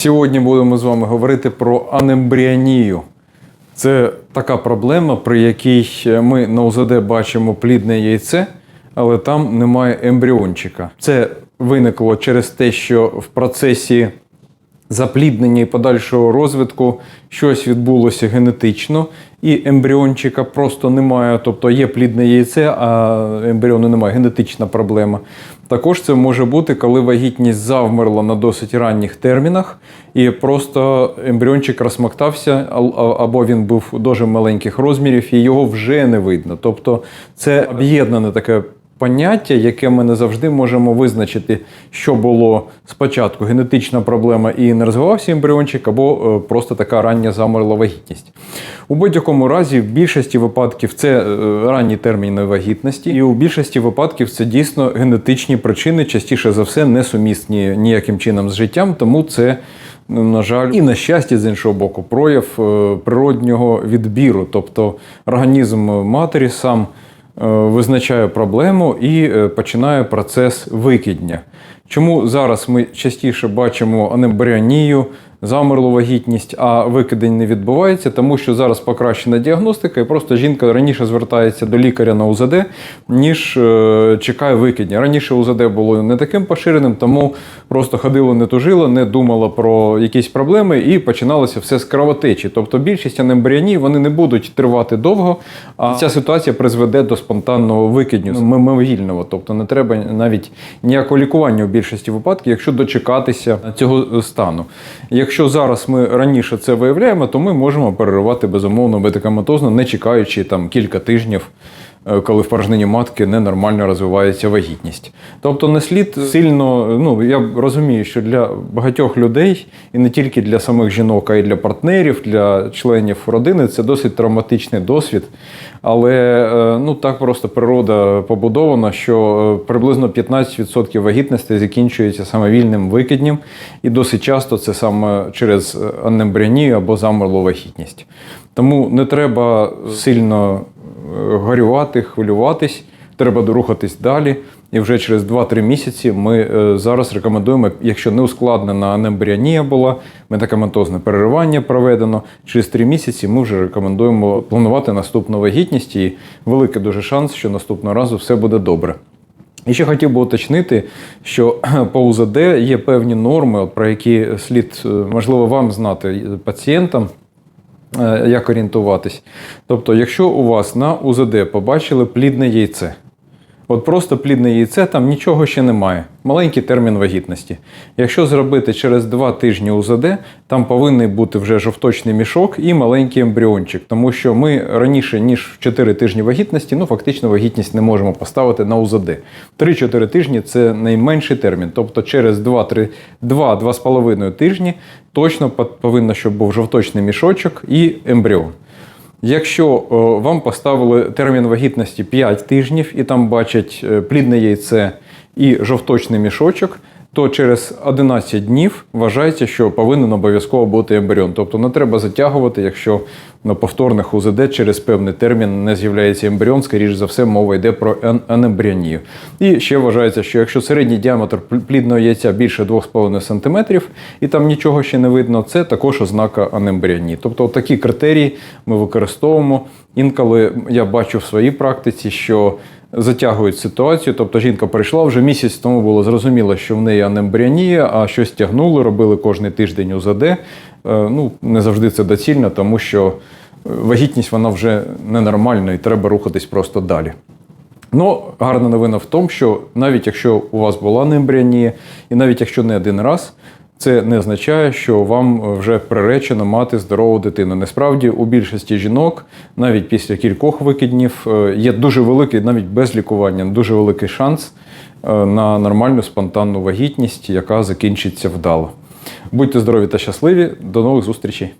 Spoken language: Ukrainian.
Сьогодні будемо з вами говорити про анембріонію. Це така проблема, при якій ми на УЗД бачимо плідне яйце, але там немає ембріончика. Це виникло через те, що в процесі запліднення і подальшого розвитку щось відбулося генетично, і ембріончика просто немає, тобто є плідне яйце, а ембріону немає, генетична проблема. Також це може бути, коли вагітність завмерла на досить ранніх термінах, і просто ембріончик розмоктався, або він був дуже маленьких розмірів, і його вже не видно. Тобто це об'єднане таке поняття, яке ми не завжди можемо визначити, що було спочатку генетична проблема і не розвивався ембріончик, або е, просто така рання замерла вагітність. У будь-якому разі, в більшості випадків це е, ранні терміни вагітності, і у більшості випадків це дійсно генетичні причини, частіше за все, не сумісні ніяким чином з життям, тому це. ну, На жаль, і на щастя, з іншого боку, прояв е, природнього відбіру, тобто організм матері сам е, визначає проблему і починаю починає процес викидня. Чому зараз ми частіше бачимо анембріонію, замерлу вагітність, а викидень не відбувається? Тому що зараз покращена діагностика, і просто жінка раніше звертається до лікаря на УЗД, ніж е, чекає викидня. Раніше УЗД було не таким поширеним, тому просто ходила, не тужило, не думала про якісь проблеми і починалося все з кровотечі. Тобто більшість анембріоній вони не будуть тривати довго, а ця ситуація призведе до спонтанного викидню мимовільного. Тобто не треба навіть ніякого лікування у більшості випадків, якщо дочекатися цього стану. Якщо зараз ми раніше це виявляємо, то ми можемо переривати безумовно медикаментозно, не чекаючи там кілька тижнів. Е, Коли в порожнині матки ненормально розвивається вагітність. Тобто не слід сильно, ну я розумію, що для багатьох людей, і не тільки для самих жінок, а й для партнерів, для членів родини це досить травматичний досвід. Але е, ну так просто природа побудована, що е, приблизно 15% вагітностей закінчується самовільним викидням, і досить часто це саме через анембріонію або замерлу вагітність. Тому не треба сильно горювати, хвилюватись, треба дорухатись далі. І вже через 2-3 місяці ми е, зараз рекомендуємо, якщо не ускладнена анембріонія була, медикаментозне переривання проведено. Через 3 місяці ми вже рекомендуємо планувати наступну вагітність і великий дуже шанс, що наступного разу все буде добре. І ще хотів би уточнити, що по УЗД є певні норми, про які слід, е, можливо, вам знати е, пацієнтам. Е, Як орієнтуватись? Тобто, якщо у вас на УЗД побачили плідне яйце, От просто плідне яйце, там нічого ще немає. Маленький термін вагітності. Якщо зробити через 2 тижні УЗД, там повинен бути вже жовточний мішок і маленький ембріончик. Тому що ми раніше, ніж 4 тижні вагітності, ну фактично вагітність не можемо поставити на УЗД. 3-4 тижні це найменший термін. Тобто через 2-3, 2-2,5 тижні точно повинно, щоб був жовточний мішочок і ембріон. Якщо вам поставили термін вагітності 5 тижнів і там бачать е, плідне яйце і жовточний мішочок, то через 11 днів вважається, що повинен обов'язково бути ембріон. Тобто не треба затягувати, якщо на повторних УЗД через певний термін не з'являється ембріон, скоріш за все, мова йде про ан- анембріонію. І ще вважається, що якщо середній діаметр плідного яйця більше 2,5 см і там нічого ще не видно, це також ознака анембріонії. Тобто такі критерії ми використовуємо. Інколи я бачу в своїй практиці, що затягують ситуацію. Тобто жінка прийшла вже місяць тому було зрозуміло, що в неї анембріонія, а щось тягнули, робили кожний тиждень УЗД. Е, Ну, не завжди це доцільно, тому що е, вагітність вона вже ненормальна і треба рухатись просто далі. Ну, гарна новина в тому, що навіть якщо у вас була неембріонія, і навіть якщо не один раз, це не означає, що вам вже приречено мати здорову дитину. Насправді, у більшості жінок, навіть після кількох викиднів, е, є дуже великий, навіть без лікування, дуже великий шанс е, на нормальну спонтанну вагітність, яка закінчиться вдало. Будьте здорові та щасливі. До нових зустрічей!